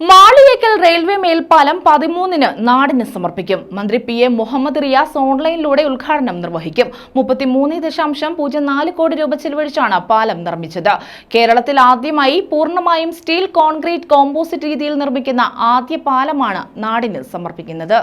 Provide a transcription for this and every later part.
Maliyekkal railway മേൽപ്പാലം പതിമൂന്നിന് നാടിന് സമർപ്പിക്കും. മന്ത്രി പി എ മുഹമ്മദ് റിയാസ് ഓൺലൈനിലൂടെ ഉദ്ഘാടനം നിർവഹിക്കും. മുപ്പത്തിമൂന്ന് ദശാംശം പൂജ്യം നാല് കോടി രൂപ ചെലവഴിച്ചാണ് പാലം നിർമ്മിച്ചത്. കേരളത്തിൽ ആദ്യമായി പൂർണമായും സ്റ്റീൽ കോൺക്രീറ്റ് കോമ്പോസിറ്റ് രീതിയിൽ നിർമ്മിക്കുന്ന ആദ്യ പാലമാണ് നാടിന് സമർപ്പിക്കുന്നത്.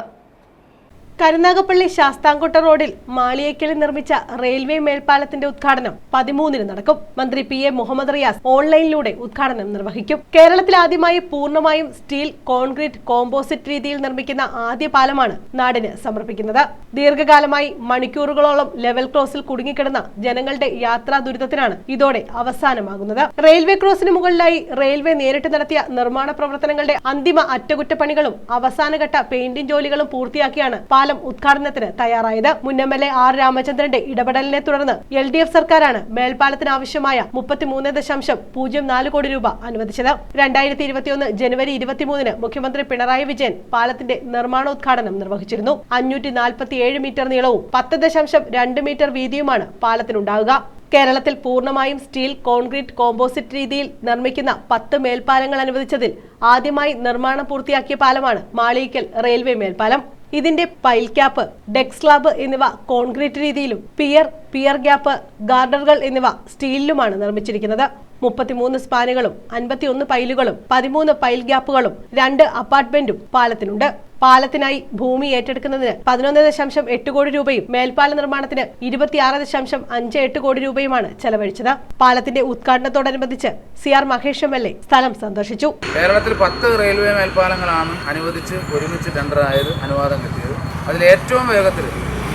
കരുനാഗപ്പള്ളി ശാസ്താംകോട്ട റോഡിൽ മാളിയേക്കലിൽ നിർമ്മിച്ച റെയിൽവേ മേൽപ്പാലത്തിന്റെ ഉദ്ഘാടനം പതിമൂന്നിന് നടക്കും. മന്ത്രി പി എ മുഹമ്മദ് റിയാസ് ഓൺലൈനിലൂടെ ഉദ്ഘാടനം നിർവഹിക്കും. കേരളത്തിൽ ആദ്യമായി പൂർണമായും സ്റ്റീൽ കോൺക്രീറ്റ് കോമ്പോസിറ്റ് രീതിയിൽ നിർമ്മിക്കുന്ന ആദ്യ പാലമാണ് നാടിന് സമർപ്പിക്കുന്നത്. ദീർഘകാലമായി മണിക്കൂറുകളോളം ലെവൽ ക്രോസിൽ കുടുങ്ങിക്കിടന്ന ജനങ്ങളുടെ യാത്രാ ദുരിതത്തിനാണ് ഇതോടെ അവസാനമാകുന്നത്. റെയിൽവേ ക്രോസിന് മുകളിലായി റെയിൽവേ നേരിട്ട് നടത്തിയ നിർമ്മാണ പ്രവർത്തനങ്ങളുടെ അന്തിമ അറ്റകുറ്റപ്പണികളും അവസാനഘട്ട പെയിന്റിംഗ് ജോലികളും പൂർത്തിയാക്കിയാണ് പാലം ഉദ്ഘാടനത്തിന് തയ്യാറായത് മുൻ എം എൽ എ ആർ രാമചന്ദ്രന്റെ ഇടപെടലിനെ തുടർന്ന് എൽ ഡി എഫ് സർക്കാരാണ് മേൽപ്പാലത്തിന് ആവശ്യമായ മുപ്പത്തിമൂന്ന് ദശാംശം പൂജ്യം നാല് കോടി രൂപ അനുവദിച്ചത്. രണ്ടായിരത്തി ഇരുപത്തിയൊന്ന് ജനുവരി ഇരുപത്തിമൂന്നിന് മുഖ്യമന്ത്രി പിണറായി വിജയൻ പാലത്തിന്റെ നിർമ്മാണോദ്ഘാടനം നിർവഹിച്ചിരുന്നു. അഞ്ഞൂറ്റി നാൽപ്പത്തിയേഴ് മീറ്റർ നീളവും പത്ത് ദശാംശം രണ്ട് മീറ്റർ വീതിയുമാണ് പാലത്തിനുണ്ടാവുക. കേരളത്തിൽ പൂർണമായും സ്റ്റീൽ കോൺക്രീറ്റ് കോമ്പോസിറ്റ് രീതിയിൽ നിർമ്മിക്കുന്ന പത്ത് മേൽപ്പാലങ്ങൾ അനുവദിച്ചതിൽ ആദ്യമായി നിർമ്മാണം പൂർത്തിയാക്കിയ പാലമാണ് മാളിയിക്കൽ റെയിൽവേ മേൽപ്പാലം. ഇതിന്റെ പൈൽ ക്യാപ്പ് ഡെക്ക് സ്ലാബ് എന്നിവ കോൺക്രീറ്റ് രീതിയിലും പിയർ പിയർ ഗ്യാപ്പ് ഗാർഡറുകൾ എന്നിവ സ്റ്റീലിലുമാണ് നിർമ്മിച്ചിരിക്കുന്നത്. മുപ്പത്തിമൂന്ന് സ്പാനുകളും അൻപത്തിയൊന്ന് പൈലുകളും പതിമൂന്ന് പൈൽ ഗ്യാപ്പുകളും രണ്ട് അപ്പാർട്ട്മെന്റും പാലത്തിനുണ്ട്. പാലത്തിനായി ഭൂമി ഏറ്റെടുക്കുന്നതിന് പതിനൊന്ന് ദശാംശം എട്ട് കോടി രൂപയും മേൽപ്പാല നിർമ്മാണത്തിന് ഇരുപത്തിയാറ് ദശാംശം അഞ്ച് എട്ട് കോടി രൂപയുമാണ് ചെലവഴിച്ചത്. പാലത്തിന്റെ ഉദ്ഘാടനത്തോടനുബന്ധിച്ച് C R Mahesh M L A സ്ഥലം സന്ദർശിച്ചു. കേരളത്തിൽ പത്ത് റെയിൽവേ മേൽപ്പാലങ്ങളാണ് അനുവദിച്ച് ഒരുമിച്ച് ടെൻഡറായത് അനുവാദം കിട്ടിയത്. അതിൽ ഏറ്റവും വേഗത്തിൽ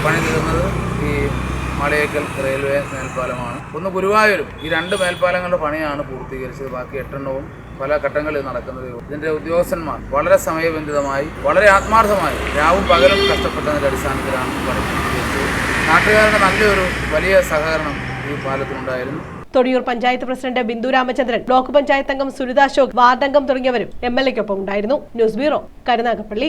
പണി തീർന്നത് ഈ മലയേക്കൽ റെയിൽവേ മേൽപ്പാലമാണ്. ഒന്ന് ഗുരുവായൂരും. ഈ രണ്ട് മേൽപ്പാലങ്ങളുടെ പണിയാണ് പൂർത്തീകരിച്ചത്. ബാക്കി എട്ടെണ്ണവും പല ഘട്ടങ്ങളിൽ നടക്കുന്നത്. ഇതിന്റെ ഉദ്യോഗസ്ഥന്മാർ വളരെ സമയബന്ധിതമായി വളരെ ആത്മാർത്ഥമായി രാവും പകലും കഷ്ടപ്പെട്ടതിന്റെ അടിസ്ഥാനത്തിലാണ് പണി പൂർത്തീകരിച്ചത്. നാട്ടുകാരുടെ നല്ലൊരു വലിയ സഹകരണം ഈ പാലത്തിനുണ്ടായിരുന്നു. തൊടിയൂർ പഞ്ചായത്ത് പ്രസിഡന്റ് ബിന്ദു രാമചന്ദ്രൻ ബ്ലോക്ക് പഞ്ചായത്ത് അംഗം സുനിത അശോക് വാർഡ് അംഗം തുടങ്ങിയവരും എം എൽ എക്കൊപ്പം ഉണ്ടായിരുന്നു. News bureau Karunagappally.